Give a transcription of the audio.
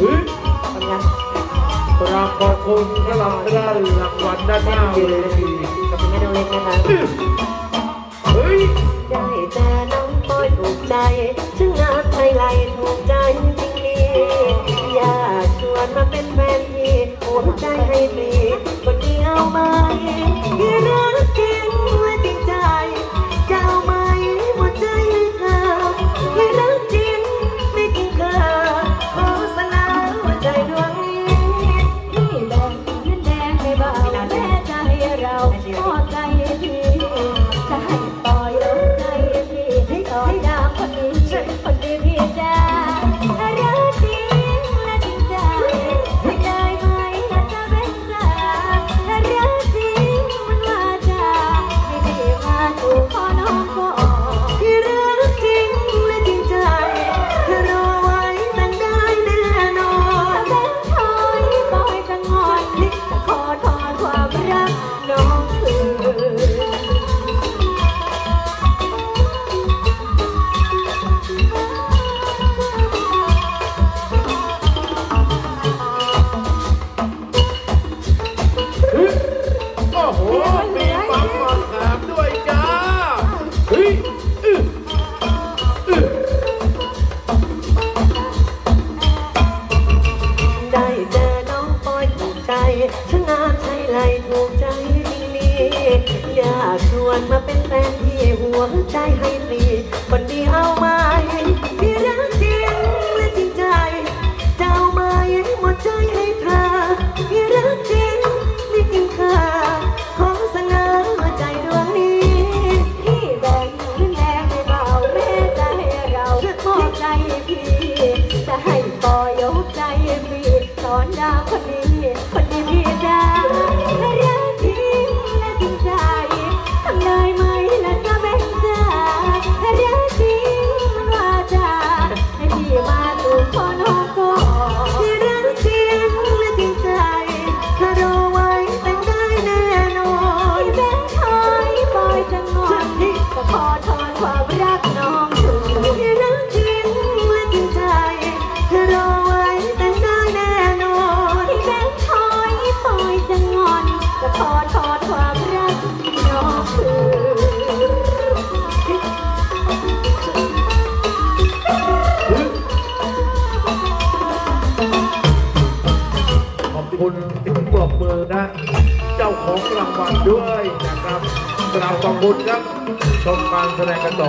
หือทำงานปราบบระรามได้รงวัลด้านหน้าเวทีขอบคุณแม่น้องเล็กนะคะเฮ้ยได้แต่น้องปอยถูกใจช่างนักไทยไหลถูกใจจริงๆอยากชวนมาเป็นแฟนพี่หัวใจให้พี่ no. ชนะงามใช้ไหลถูกใจจริงดีอยากชวนมาเป็นแฟนที่หัวใจให้ตีคนเดียว คุณปรบมือนะ เจ้าของรางวัลด้วยนะครับกราวขอบคุณครับ ชมการแสดงกันต่อ